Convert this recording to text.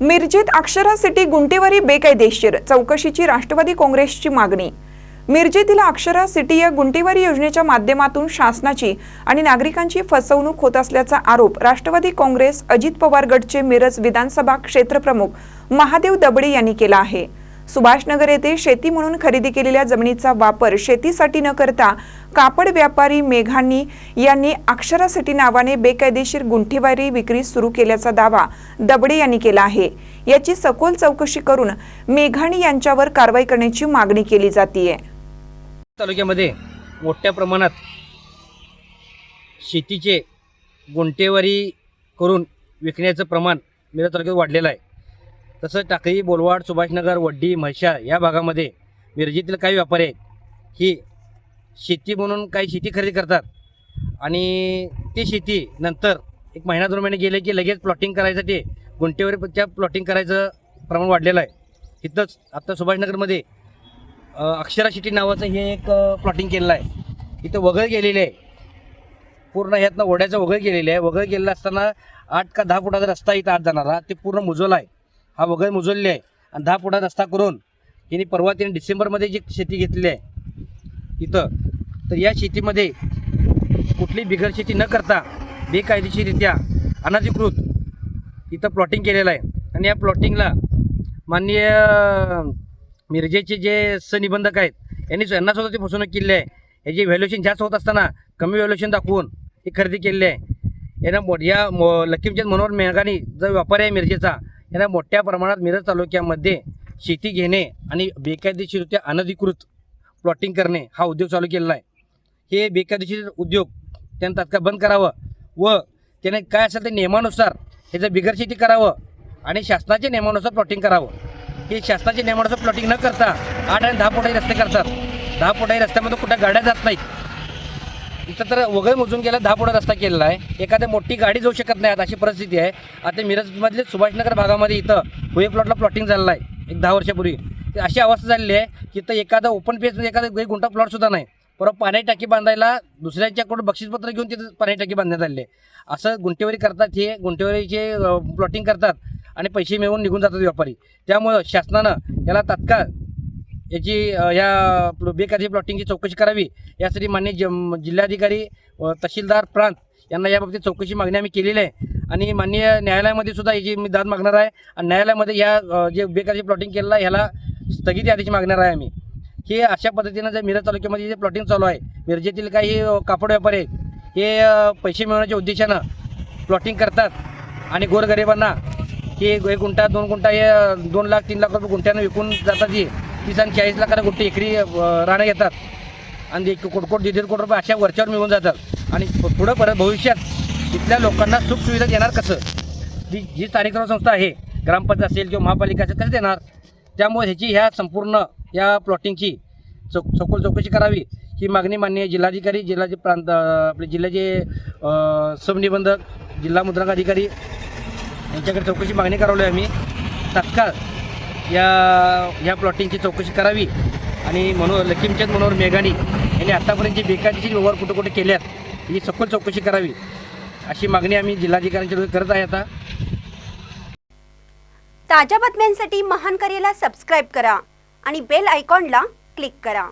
मिरजेत Akshara city गुंटेवारी बेकायदेशीर चौकशीची राष्ट्रवादी काँग्रेसची मागणी. मिरजेतील अक्षरा सिटी या गुंटेवारी योजनेच्या माध्यमातून शासनाची आणि नागरिकांची फसवणूक होत असल्याचा आरोप राष्ट्रवादी काँग्रेस अजित पवार गटचे मिरज विधानसभा क्षेत्रप्रमुख महादेव दबडे यांनी केला आहे. सुभाषनगर येथे शेती म्हणून खरेदी केलेल्या जमिनीचा वापर शेतीसाठी न करता कापड व्यापारी मेघांनी यांनी अक्षरासाठी नावाने बेकायदेशीर गुंठेवारी विक्री सुरू केल्याचा दावा दबडे यांनी केला आहे. याची सखोल चौकशी करून मेघाणी यांच्यावर कारवाई करण्याची मागणी केली जाते तालुक्यामध्ये मोठ्या प्रमाणात शेतीचे गुंटेवारी करून विकण्याचं प्रमाण मेरा तालुक्यात वाढलेलं आहे. तसंच टाकळी बोलवाड सुभाषनगर वड्डी म्हशा या भागामध्ये मिरजेतील काही व्यापारी आहेत. ही शेती म्हणून काही शेती खरेदी करतात. आणि ती शेती नंतर एक महिना दोन महिने गेले की लगेच प्लॉटिंग करायसाठी गुंटेवारीच्या प्लॉटिंग करायचं प्रमाण वाढलेलं आहे. इथंच आत्ता सुभाषनगरमध्ये अक्षरा शेट्टी नावाचं हे एक प्लॉटिंग केलेलं आहे. इथं वगळ गेलेले आहे. पूर्ण ह्यातनं ओढ्याचं वगळ गेलेलं आहे. वगळ गेलेलं असताना आठ का दहा फुटाचा रस्ता इथं आत जाणारा ते पूर्ण मुजवला आहे. हा वगैरे मुजवलेले आहे. आणि दहा फुटा रस्ता करून यांनी परवा त्यांनी डिसेंबरमध्ये जी शेती घेतली आहे इथं तर या शेतीमध्ये कुठली बिगर शेती न करता बेकायदेशीररित्या अनधिकृत इथं प्लॉटिंग केलेलं आहे. आणि या प्लॉटिंगला माननीय मिरजेचे जे सनिबंधक आहेत यांनी यांना सुद्धा ती फसवणूक केली आहे. याची व्हॅल्युएशन जास्त होत असताना कमी व्हॅल्युएशन दाखवून ही खरेदी केलेली आहे. यांना या मो लक्ष्मीचंद मनोहर मेघानी जो व्यापारी आहे मिरजेचा यांना मोठ्या प्रमाणात मिरज तालुक्यामध्ये शेती घेणे आणि बेकायदेशीररित्या अनधिकृत प्लॉटिंग करणे हा उद्योग चालू केलेला आहे. हे बेकायदेशीर उद्योग त्यानं तात्काळ बंद करावं व त्याने काय असेल ते नियमानुसार ह्याचं बिगर शेती करावं आणि शासनाच्या नियमानुसार प्लॉटिंग करावं. हे शासनाच्या नियमानुसार प्लॉटिंग न करता आठ आणि दहा फुटाही रस्ते करतात. दहा फुटाही रस्त्यामध्ये कुठं गाड्या जात नाहीत. इथं तर वगैरे मोजून गेला दहा फुटा रस्ता केलेला आहे. एखाद्या मोठी गाडी जाऊ शकत नाही आता अशी परिस्थिती आहे. आता मिरजमधले सुभाषनगर भागामध्ये इथं हुए प्लॉटला प्लॉटिंग झालेलं आहे. एक दहा वर्षापूर्वी. अशी अवस्था झालेली आहे की इथं एखादा ओपन पेजमध्ये म्हणजे एखादा गुंठा प्लॉटसुद्धा नाही. परत पाणी टाकी बांधायला दुसऱ्यांच्याकडून बक्षीसपत्र घेऊन तिथं पाण्याची टाकी बांधण्यात आले आहे. असं गुंटेवारी करतात हे गुंटेवारीचे प्लॉटिंग करतात आणि पैसे मिळवून निघून जातात व्यापारी. त्यामुळं शासनानं याला तात्काळ याची या प्ल- बेकायदेशीर प्लॉटिंगची चौकशी करावी. यासाठी मान्य ज जिल्हाधिकारी व तहसीलदार प्रांत यांना याबाबतीत चौकशी मागणी आम्ही केलेली आहे. आणि माननीय न्यायालयामध्ये सुद्धा याची मी दाद मागणार आहे. आणि न्यायालयामध्ये या जे बेकायदेशीर प्लॉटिंग केलेलं आहे ह्याला स्थगिती आदेश मागणार आहे आम्ही. हे अशा पद्धतीनं जर मिरज तालुक्यामध्ये जे प्लॉटिंग चालू आहे मिरजेतील काही कापड व्यापारी आहेत हे पैसे मिळवण्याच्या उद्देशानं प्लॉटिंग करतात. आणि गोरगरिबांना की एक गुंठा दोन गुंठा हे दोन लाख तीन लाख रुपये गुंठ्यानं विकून जातात ही. तीस आणि चाळीस लाखाला कुठे एकरी राणं येतात. आणि एक कोट कोट दीड दीड कोटी रुपये अशा वरच्यावर मिळून जातात. आणि पुढं परत भविष्यात तिथल्या लोकांना सुखसुविधा देणार कसं? जी जी स्थानिकरण संस्था आहे ग्रामपंचायत असेल किंवा महापालिका असेल कसं देणार? त्यामुळे ह्याची ह्या संपूर्ण या प्लॉटिंगची चौ सखोल चौकशी करावी ही मागणी मान्य जिल्हाधिकारी जिल्ह्याचे प्रांत आपले जिल्ह्याचे सबनिबंधक जिल्हा मुद्रांक अधिकारी यांच्याकडे चौकशी मागणी करावली आम्ही. तात्काळ या या प्लॉटिंगची चौकशी करावी. आणि मनोहर लक्ष्मीचंद मनोहर मेघाणी यांनी आत्तापर्यंत जे बेकायदेशीर व्यवहार कुठे कुठे केल्यात ही सखोल चौकशी करावी. अशी मागणी आम्ही जिल्हाधिकाऱ्यांच्या करत आहे आता. ताज्या बातम्यांसाठी महान करेला सबस्क्राईब करा आणि बेल आयकॉनला क्लिक करा.